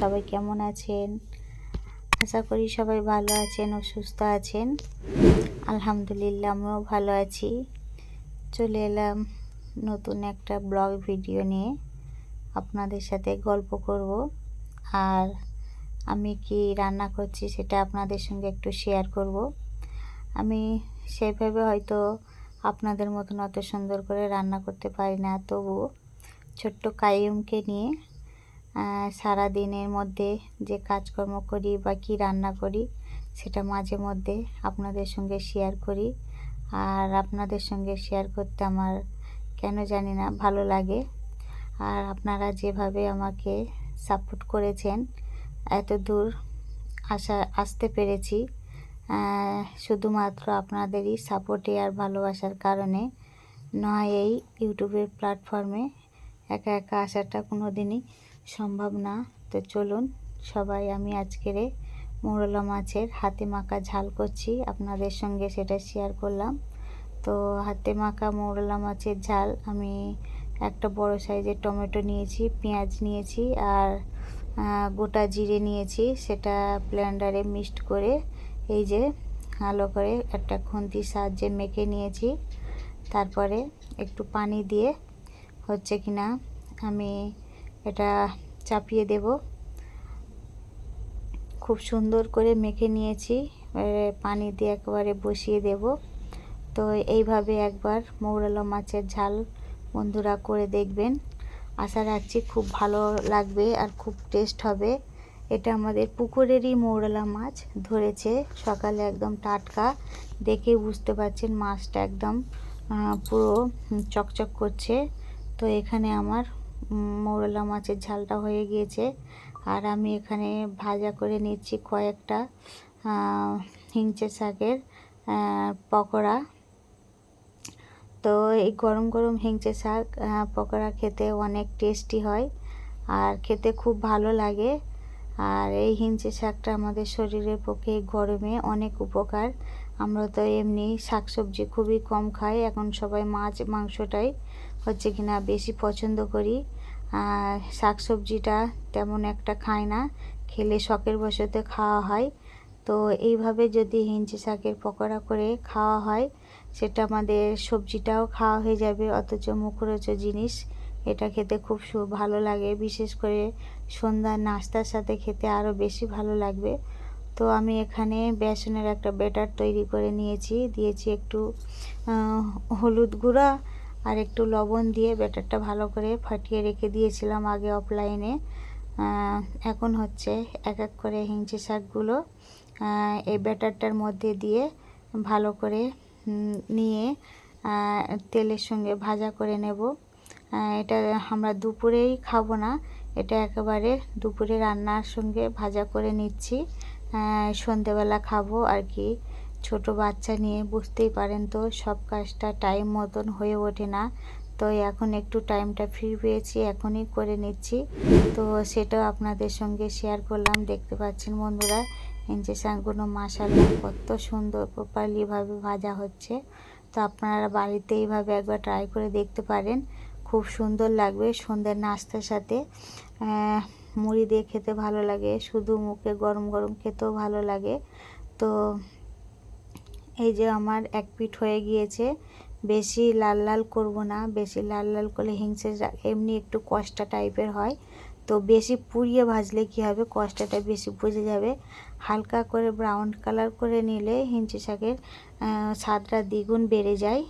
সবাই কেমন আছেন? আশা করি সবাই ভালো আছেন ও সুস্থ আছেন। আলহামদুলিল্লাহ, আমিও ভালো আছি। চলে এলাম নতুন একটা ব্লগ ভিডিও নিয়ে। আপনাদের সাথে গল্প করব। আর আমি কি রান্না করছি সেটা আপনাদের সঙ্গে একটু শেয়ার করব। আমি সেভাবে হয়তো আপনাদের মতন অত সুন্দর করে রান্না করতে পারি না। তবুও ছোট্ট কায়ুমকে নিয়ে সারা দিনের মধ্যে যে কাজকর্ম করি বা কী রান্না করি, সেটা মাঝে মধ্যে আপনাদের সঙ্গে শেয়ার করি। আর আপনাদের সঙ্গে শেয়ার করতে আমার কেন জানি না ভালো লাগে। আর আপনারা যেভাবে আমাকে সাপোর্ট করেছেন, এত দূর আসা, আসতে পেরেছি। শুধুমাত্র আপনাদেরই সাপোর্টে আর ভালোবাসার কারণে নয়, এই ইউটিউবের প্ল্যাটফর্মে একা একা আসাটা কোনো দিনই সম্ভব না। তো চলুন, সবাই আমি আজকের মোরলা মাছের হাতে মাখা ঝাল করছি। আপনাদের সঙ্গে সেটা শেয়ার করলাম। তো হাতে মাখা মোরলা মাছের ঝাল আমি একটা বড় সাইজের টমেটো নিয়েছি, পেঁয়াজ নিয়েছি আর গোটা জিরে নিয়েছি। সেটা ব্লেন্ডারে মিক্সড করে এই যে ভালো করে একটা খুন্তির সাহায্যে মেখে নিয়েছি। তারপরে একটু পানি দিয়ে হচ্ছে কি না আমি এটা চাপিয়ে দেব। খুব সুন্দর করে মেখে নিয়েছি। পানি দিয়ে একেবারে বসিয়ে দেব। তো এইভাবে একবার মৌরলা মাছের ঝাল বন্ধুরা করে দেখবেন। আশা রাখছি খুব ভালো লাগবে আর খুব টেস্ট হবে। এটা আমাদের পুকুরেরই মৌরলা মাছ ধরেছে। সকালে একদম টাটকা। দেখে বুঝতে পারছেন মাছটা একদম পুরো চকচক করছে। তো এখানে আমার মৌরলা মাছের ঝালটা হয়ে গিয়েছে। আর আমি এখানে ভাজা করে নিচ্ছি কয়েকটা হিংচে শাকের পকোড়া। তো এই গরম গরম হিংচে শাক পকোড়া খেতে অনেক টেস্টি হয় আর খেতে খুব ভালো লাগে। আর এই হিঞ্চে শাকটা আমাদের শরীরের পক্ষে গরমে অনেক উপকার। আমরা তো এমনি শাকসবজি খুবই কম খাই, এখন সবাই মাছ, মাংসটাই হচ্ছে কিনা বেশি পছন্দ করি। আর শাকসবজিটা তেমন একটা খাই না, খেলে শখের বসতে খাওয়া হয়। তো এইভাবে যদি হিঞ্চি শাকের পকোড়া করে খাওয়া হয়, সেটা আমাদের সবজিটাও খাওয়া হয়ে যাবে, অথচ মুখরোচ জিনিস। এটা খেতে খুব ভালো লাগে, বিশেষ করে সন্ধ্যার নাস্তার সাথে খেতে আরও বেশি ভালো লাগবে। তো আমি এখানে বেসনের একটা ব্যাটার তৈরি করে নিয়েছি, দিয়েছি একটু হলুদ গুঁড়া আর একটু লবণ দিয়ে ব্যাটারটা ভালো করে ফাটিয়ে রেখে দিয়েছিলাম আগে অফলাইনে এখন হচ্ছে এক এক করে হিংচে শাকগুলো এই ব্যাটারটার মধ্যে দিয়ে ভালো করে নিয়ে তেলের সঙ্গে ভাজা করে নেব। এটা আমরা দুপুরেই খাব না, এটা একেবারে দুপুরে রান্নার সঙ্গে ভাজা করে নিচ্ছি। সন্ধেবেলা খাব আর কি। ছোট বাচ্চা নিয়ে বুঝতেই পারেন তো, সব কাজটা টাইম মতন হয়ে ওঠে না। তো এখন একটু টাইমটা ফ্রি পেয়েছি, এখনই করে নিচ্ছি। তো সেটাও আপনাদের সঙ্গে শেয়ার করলাম, দেখতে পাচ্ছেন বন্ধুরা ইঞ্চে শাকগুলো মাসাল্লা কত সুন্দর প্রপারলিভাবে ভাজা হচ্ছে। তো আপনারা বাড়িতে এইভাবে একবার ট্রাই করে দেখতে পারেন, খুব সুন্দর লাগবে সন্ধ্যের নাস্তার সাথে। মুড়ি দিয়ে খেতে ভালো লাগে, শুধু মুখে গরম গরম খেতেও ভালো লাগে। তো এই যে আমার এক পিঠ হয়ে গিয়েছে, বেশি লাল লাল করব না, বেশি লাল লাল করলে হিংসে এমনি একটু কষ্টা টাইপের হয়। তো বেশি পুড়িয়ে ভাজলে কি হবে? কষ্টাটা বেশি বুঝে যাবে। হালকা করে ব্রাউন কালার করে নিলে হিঞ্চি শাকের স্বাদটা দ্বিগুণ বেড়ে যায়।